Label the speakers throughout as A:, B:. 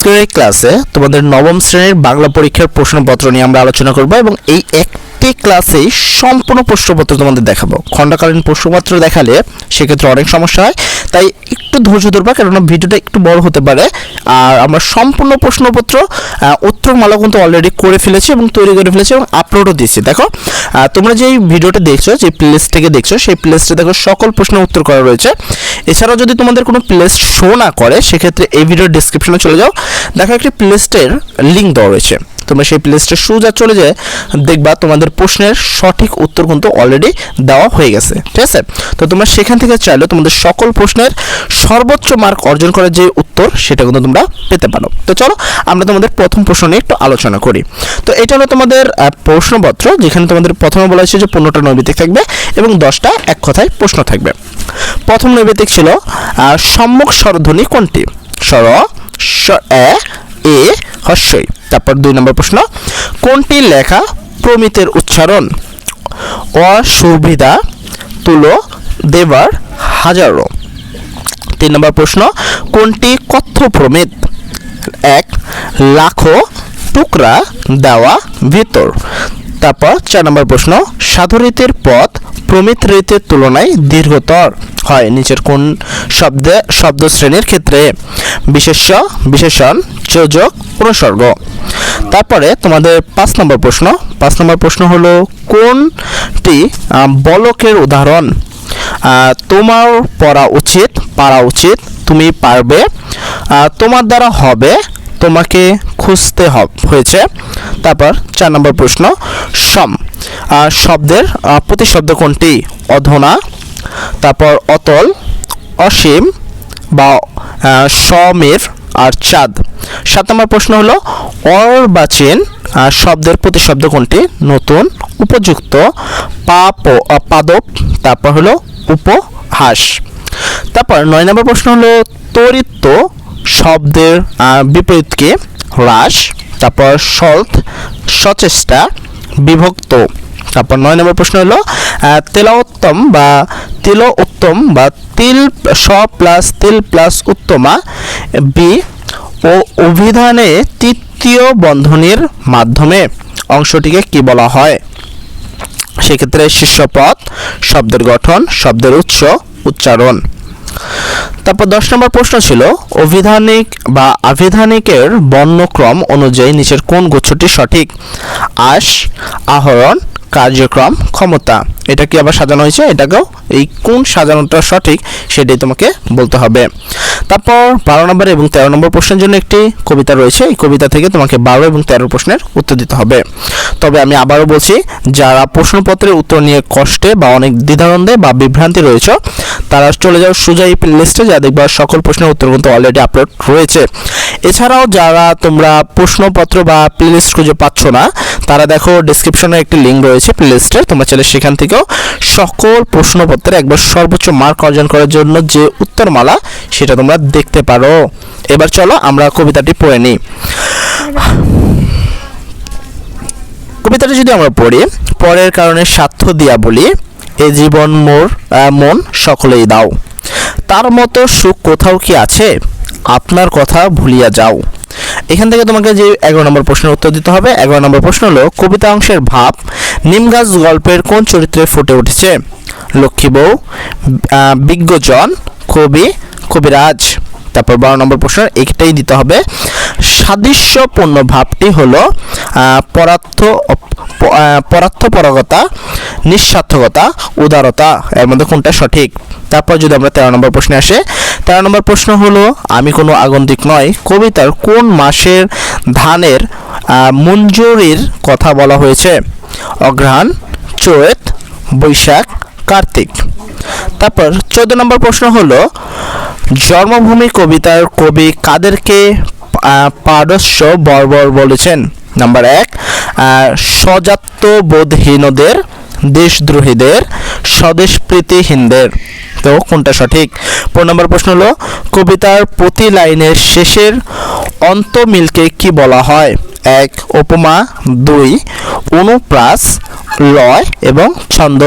A: আজকের ক্লাসে তোমাদের নবম শ্রেণির বাংলা পরীক্ষার প্রশ্নপত্র নিয়ে আমরা আলোচনা করব এবং এই একটি ক্লাসেই সম্পূর্ণ প্রশ্নপত্র তোমাদের দেখাবো। খণ্ডকালীন প্রশ্নপত্র দেখালে সেক্ষেত্রে অনেক সমস্যা হয়। তাই একটু ধৈর্য ধরবা, কেননা ভিডিওটা একটু বড় হতে পারে। আর আমরা সম্পূর্ণ প্রশ্নপত্র উত্তরমালা কিন্তু অলরেডি করে ফেলেছি এবং তৈরি করে ফেলেছি এবং আপলোডও দিয়েছি, দেখো। তোমরা যে ভিডিওটা দেখছ যে প্লেস থেকে দেখছ, সেই প্লেসটা দেখো সকল প্রশ্নের উত্তর করা রয়েছে। এছাড়াও যদি তোমাদের কোনো প্লেস শো না করে, সেক্ষেত্রে এই ভিডিওর ডিসক্রিপশনে চলে যাও। দেখো একটি প্লেস্টের লিঙ্ক দেওয়া রয়েছে। তোমরা সেই প্লেস্টের সোজা চলে যায়, দেখবা তোমাদের প্রশ্নের সঠিক উত্তর কিন্তু অলরেডি দেওয়া হয়ে গেছে। ঠিক আছে? তো তোমরা সেখান থেকে চাইলে তোমাদের সকল প্রশ্নের সর্বোচ্চ মার্ক অর্জন করার যে উত্তর, সেটা কিন্তু তোমরা পেতে পারো। তো চলো, আমরা তোমাদের প্রথম প্রশ্ন নিয়ে একটু আলোচনা করি। তো এটা হলো তোমাদের প্রশ্নপত্র, যেখানে তোমাদের প্রথমে বলা হয়েছে যে পনেরোটা নৈবিতিক থাকবে এবং দশটা এক কথায় প্রশ্ন থাকবে। প্রথম নৈবেদিক ছিল সম্মুখ স্বরধ্বনি কোনটি? স্বর স এ এ হস্যই তারপর দুই নম্বর প্রশ্ন, কোনটি লেখা প্রমিতের উচ্চারণ? অসুবিধা তুলো, দেবার, হাজারো। তিন নম্বর প্রশ্ন, কোনটি কথ্য প্রমিত? এক, লাখো, টুকরা, দেওয়া, ভিতর। তারপর চার নম্বর প্রশ্ন, সাধুরীতির পথ প্রমিত রীতির তুলনায় দীর্ঘতর হয় নিচের কোন শব্দে শব্দ শ্রেণির ক্ষেত্রে। বিশেষ্য, বিশেষণ যোজক অনুসর্গ তারপরে তোমাদের পাঁচ নম্বর প্রশ্ন। পাঁচ নম্বর প্রশ্ন হলো, কোনটি বলকের উদাহরণ? তোমার পড়া উচিত, পারা উচিত, তুমি পারবে। তোমার দ্বারা হবে, তোমাকে খুঁজতে হয়েছে। তারপর চার নম্বর প্রশ্ন, সম। শব্দের প্রতিশব্দ কোনটি? অধনা। তারপর অতল, অসীম বা সমীর আর চাঁদ। সাত নম্বর প্রশ্ন হলো অর্বাচীন আহ, শব্দের প্রতিশব্দ কোনটি? নতুন উপযুক্ত পাপ পাদপ তারপর হলো উপহাস। তারপর নয় নম্বর প্রশ্ন হলো তরিত শব্দের আহ, বিপরীত কি? হ্রাস। তারপর সল্ট সচেষ্টা বিভক্ত। তারপর নয় নম্বর প্রশ্ন হলো তেলাউত্তম বা তিল উত্তম বা তিল স প্লাস তিল প্লাস উত্তমা বি অভিধানে তৃতীয় বন্ধনীর মাধ্যমে অংশটিকে কি বলা হয়? সেক্ষেত্রে শীর্ষপদ শব্দের গঠন, শব্দের উৎস, উচ্চারণ। তারপর দশ নম্বর প্রশ্ন ছিল, অভিধানিক বা আভিধানিকের বর্ণক্রম অনুযায়ী নিচের কোন গুচ্ছটি সঠিক? আশ, আহরণ কার্যক্রম, ক্ষমতা। এটা কি আবার সাজানো হয়েছে? এটাকেও এই কোন সাজানোটা সঠিক সেটাই তোমাকে বলতে হবে। তারপর বারো নম্বর এবং তেরো নম্বর প্রশ্নের জন্য একটি কবিতা রয়েছে। এই কবিতা থেকে তোমাকে বারো এবং তেরো প্রশ্নের উত্তর দিতে হবে। তবে আমি আবারও বলছি, যারা প্রশ্নপত্রের উত্তর নিয়ে কষ্টে বা অনেক দ্বিধাদ্বন্দ্বে বা বিভ্রান্তি রয়েছে, তারা চলে যাও সোজা এই লিস্টে যা দেখবা সকল প্রশ্নের উত্তর কিন্তু অলরেডি আপলোড রয়েছে। এছাড়াও যারা তোমরা প্রশ্নপত্র বা প্লেলিস্ট খুঁজে পাচ্ছ না, তারা দেখো ডিসক্রিপশনে একটি লিঙ্ক রয়েছে প্লেলিস্টের তোমরা চাইলে সেখান থেকেও সকল প্রশ্নপত্রের একবার সর্বোচ্চ মার্ক অর্জন করার জন্য যে উত্তরমালা, সেটা তোমরা দেখতে পারো। এবার চলো আমরা কবিতাটি পড়ে নিই। কবিতাটা যদি আমরা পড়ি, পরের কারণে স্বার্থ দিয়া বলি, এ জীবন মোর মন সকলেই দাও। তার মতো সুখ কোথাও কি আছে? আপনার কথা ভুলিয়া যাও। এখান থেকে তোমাকে যে এগারো নম্বর প্রশ্নের উত্তর দিতে হবে, এগারো নম্বর প্রশ্ন হলো কবিতা অংশের ভাব নিমগাছ গল্পের কোন চরিত্রে ফুটে উঠেছে? লক্ষ্মী বউ বিজ্ঞজন, কবি, কবিরাজ। তারপর বারো নম্বর প্রশ্ন একটাই দিতে হবে। সাদৃশ্যপূর্ণ ভাবটি হলো পরার্থ পরার্থপরকতা, নিঃস্বার্থকতা, উদারতা, এর মধ্যে কোনটা সঠিক? তারপর যদি আমরা তেরো নম্বর প্রশ্নে আসে তেরো নম্বর প্রশ্ন হলো আমি কোনো আগন্তিক নয় কবিতার কোন মাসের ধানের মঞ্জুরির কথা বলা হয়েছে? অঘ্রাণ চৈত বৈশাখ কার্তিক। তারপর চোদ্দ নম্বর প্রশ্ন হলো জন্মভূমি কবিতার কবি কাদেরকে পারস্য বর্বর বলেছেন? নাম্বার এক আহ, স্বজাত্যবোধহীনদের দেশদ্রোহীদের স্বদেশপ্রীতিহীনদের তো কোনটা সঠিক? পনেরো নম্বর প্রশ্ন হলো, কবিতার প্রতি লাইনের শেষের অন্তমিলকে কি বলা হয়? এক, উপমা, দুই, অনুপ্রাস, লয় এবং ছন্দ।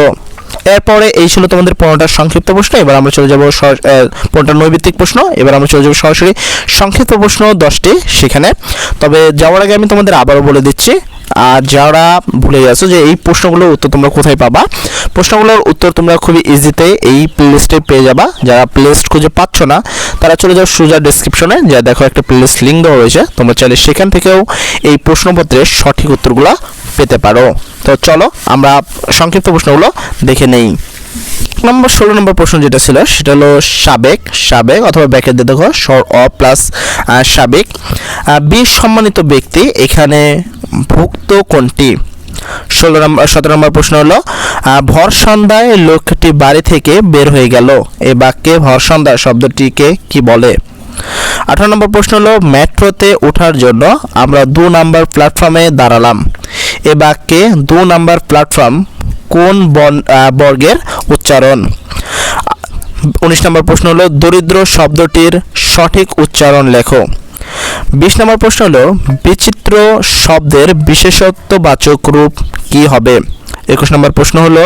A: এরপরে এই ছিল তোমাদের পনেরোটার সংক্ষিপ্ত প্রশ্ন, এবার আমরা চলে যাব পনেরোটা নৈবিত্তিক প্রশ্ন, এবার আমরা চলে যাব সরাসরি সংক্ষিপ্ত প্রশ্ন দশটি সেখানে। তবে যাওয়ার আগে আমি তোমাদের আবারও বলে দিচ্ছি আর যারা ভুলে গেছো যে এই প্রশ্নগুলোর উত্তর তোমরা কোথায় পাবা, প্রশ্নগুলোর উত্তর তোমরা খুবই ইজিতে এই প্লেলিস্টে পেয়ে যাবা। যারা প্লেলিস্ট খুঁজে পাচ্ছ না, তারা চলে যাও সুজা ডিসক্রিপশনে যা দেখো একটা প্লেলিস্ট লিঙ্ক দেওয়া রয়েছে। তোমরা চাইলে সেখান থেকেও এই প্রশ্নপত্রের সঠিক উত্তরগুলো পেতে পারো। তো চলো, আমরা সংক্ষিপ্ত প্রশ্নগুলো দেখে নেই। নম্বর ষোলো নম্বর প্রশ্ন যেটা ছিল, সেটা হলো সাবেক সাবেক অথবা ব্যাকের দিয়ে দেখো অ প্লাস সাবেক। বিশ সম্মানিত ব্যক্তি এখানে ভুক্ত কোনটি? ষোলো নম্বর, সতেরো নম্বর প্রশ্ন হলো ভর সন্ধ্যায় লোকটি বাড়ি থেকে বের হয়ে গেল। এ বাক্যে ভর সন্ধ্যা শব্দটিকে কি বলে? আঠারো নম্বর প্রশ্ন হলো, মেট্রোতে ওঠার জন্য আমরা দু নম্বর প্ল্যাটফর্মে দাঁড়ালাম। এ বাক্যে দু নম্বর প্ল্যাটফর্ম কোন বর্গের উচ্চারণ? উনিশ নম্বর প্রশ্ন হলো, দরিদ্র শব্দটির সঠিক উচ্চারণ লেখো। বিশ নম্বর প্রশ্ন হলো বিচিত্র শব্দের বিশেষত্ববাচক রূপ কি হবে? একুশ নম্বর প্রশ্ন হলো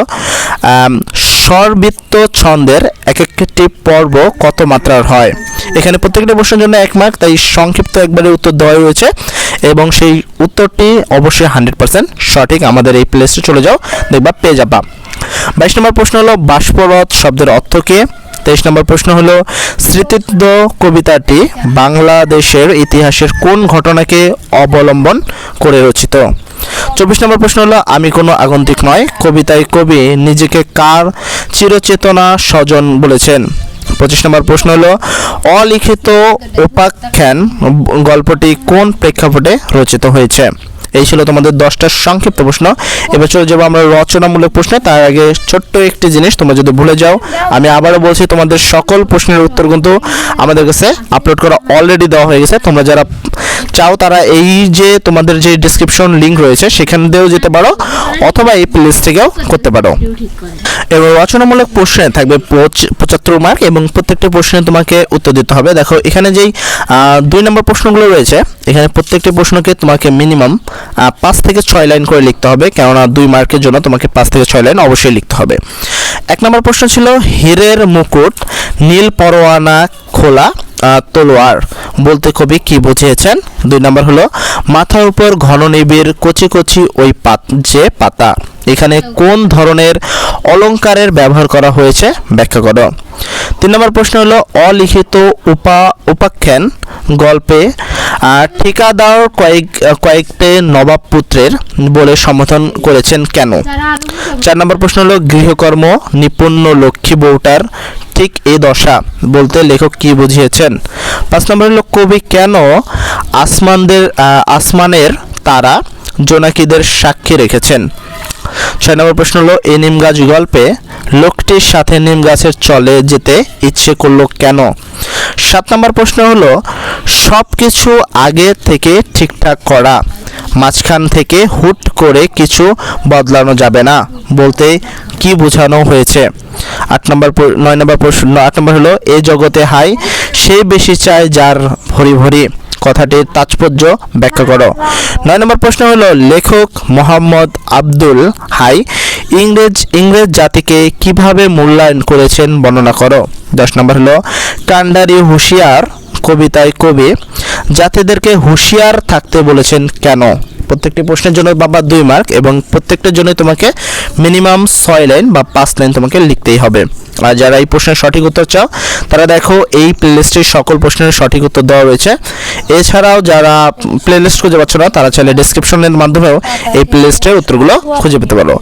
A: আম, স্বরবৃত্ত ছন্দের এক একটি পর্ব কত মাত্রার হয়? এখানে প্রত্যেকটা প্রশ্নের জন্য এক মার্ক তাই সংক্ষিপ্ত একবারে উত্তর দেওয়া রয়েছে এবং সেই উত্তরটি অবশ্যই হান্ড্রেড পার্সেন্ট সঠিক আমাদের এই প্লেসে চলে যাও দেখবা পেয়ে যাবা। বাইশ নম্বর প্রশ্ন হলো বাষ্পরথ শব্দের অর্থ কি? তেইশ নম্বর প্রশ্ন হলো স্মৃতিত্ব কবিতাটি বাংলাদেশের ইতিহাসের কোন ঘটনাকে অবলম্বন করে রচিত? চব্বিশ নম্বর প্রশ্ন হলো, আমি কোনো আগন্তুক নয়, কবিতায় কবি নিজেকে কার চিরচেতনা স্বজন বলেছেন? পঁচিশ নম্বর প্রশ্ন হলো, অলিখিত উপাখ্যান গল্পটি কোন প্রেক্ষাপটে রচিত হয়েছে? এই ছিল তোমাদের দশটা সংক্ষিপ্ত প্রশ্ন। এবার চলে যাব আমরা রচনামূলক প্রশ্নে। তার আগে ছোট্ট একটি জিনিস তোমরা যদি ভুলে যাও, আমি আবারও বলছি, তোমাদের সকল প্রশ্নের উত্তর কিন্তু আমাদের কাছে আপলোড করা অলরেডি দেওয়া হয়ে গেছে। তোমরা যারা চাও তারা এই যে তোমাদের যে ডিসক্রিপশন লিংক রয়েছে, সেখান দিয়েও যেতে পারো, অথবা এই প্লেস থেকেও করতে পারো। এবার রচনামূলক প্রশ্নে থাকবে পঁচাত্তর মার্ক এবং প্রত্যেকটি প্রশ্নে তোমাকে উত্তর দিতে হবে। দেখো, এখানে যেই দুই নম্বর প্রশ্নগুলো রয়েছে, এখানে প্রত্যেকটি প্রশ্নকে তোমাকে মিনিমাম পাঁচ থেকে ছয় লাইন করে লিখতে হবে, কেননা দুই মার্কের জন্য তোমাকে পাঁচ থেকে ছয় লাইন অবশ্যই লিখতে হবে। এক নম্বর প্রশ্ন ছিল, হীরের মুকুট, নীল পরোয়ানা, খোলা। তলোয়ার। বলতে কবি কি বুঝিয়েছেন? দুই নম্বর হলো, মাথার উপর ঘন নিবিড় কচি কচি ওই পাত, যে পাতা। এখানে কোন ধরনের অলংকারের ব্যবহার করা হয়েছে? ব্যাখ্যা করো। তিন নম্বর প্রশ্ন হলো অলিখিত উপা, উপাখ্যান গল্পে ঠিকাদার কয়েক, কয়েকটি নবাব পুত্রের বলে সমর্থন করেছেন কেন? চার নম্বর প্রশ্ন হলো গৃহকর্ম নিপুণ্য লক্ষ্মী বউটার ঠিক এই দশা বলতে লেখক কি বুঝিয়েছেন? পাঁচ নম্বর হলো কবি কেন আসমানদের আসমানের তারা জোনাকিদের সাক্ষী রেখেছেন? ছয় নম্বর প্রশ্ন হলো এই নিম গাছ গল্পে লোকটির সাথে নিম গাছের চলে যেতে ইচ্ছে করল কেন? সাত নম্বর প্রশ্ন হলো সব কিছু আগে থেকে ঠিকঠাক করা, মাঝখান থেকে হুট করে কিছু বদলানো যাবে না। বলতে কি বোঝানো হয়েছে? আট নম্বর নয় নম্বর প্রশ্ন, আট নম্বর হলো এই জগতে হাই সে বেশি চায় যার ভরি ভরি। কথাটির তাৎপর্য ব্যাখ্যা করো। নয় নম্বর প্রশ্ন হলো, লেখক মোহাম্মদ আব্দুল হাই ইংরেজ ইংরেজ জাতিকে কীভাবে মূল্যায়ন করেছেন বর্ণনা করো। দশ নম্বর হলো, কান্ডারি হুঁশিয়ার কবিতায় কবি জাতিদেরকে হুঁশিয়ার থাকতে বলেছেন কেন? প্রত্যেকটি প্রশ্নের জন্য বাবা দুই মার্ক এবং প্রত্যেকটার জন্য তোমাকে মিনিমাম ছয় লাইন বা পাঁচ লাইন তোমাকে লিখতেই হবে। আর যারা এই প্রশ্নের সঠিক উত্তর চাও, তারা দেখো এই প্লেলিস্টের সকল প্রশ্নের সঠিক উত্তর দেওয়া রয়েছে। এছাড়াও যারা প্লেলিস্ট খুঁজে পাচ্ছ না, তারা চাইলে ডিসক্রিপশনের মাধ্যমেও এই প্লেলিস্টের উত্তরগুলো খুঁজে পেতে পারো।